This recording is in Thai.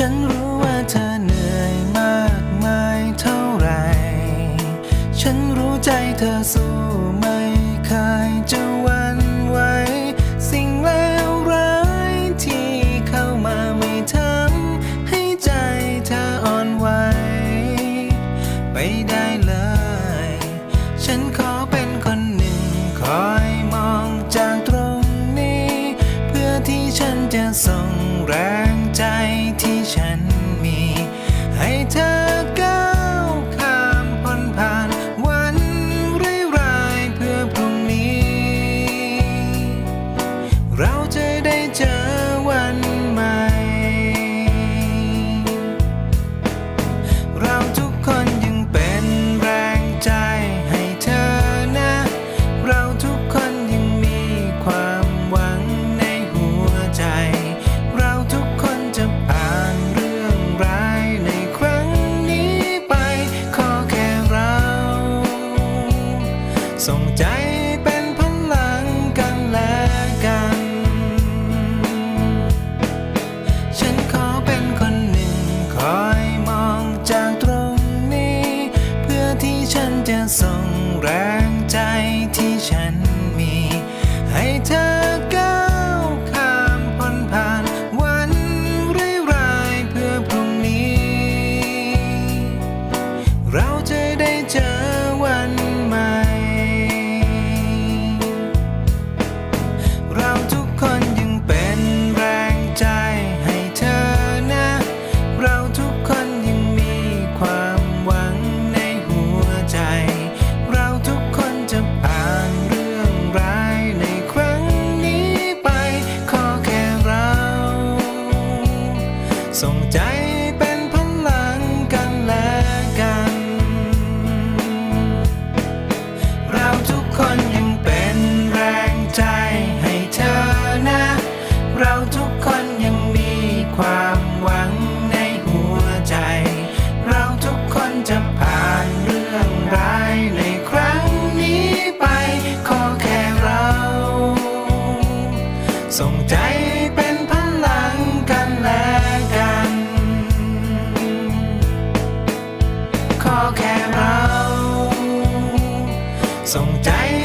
ฉันรู้ว่าเธอ เราจะได้เจอวันใหม่ เราทุกคนยังเป็นแรงใจให้เธอนะ เราทุกคนยังมีความหวังในหัวใจ เราทุกคนจะผ่านเรื่องร้ายในครั้งนี้ไป ขอแค่เรา ส่งใจ ฉันจะส่งแรง ส่งใจ ส่งใจ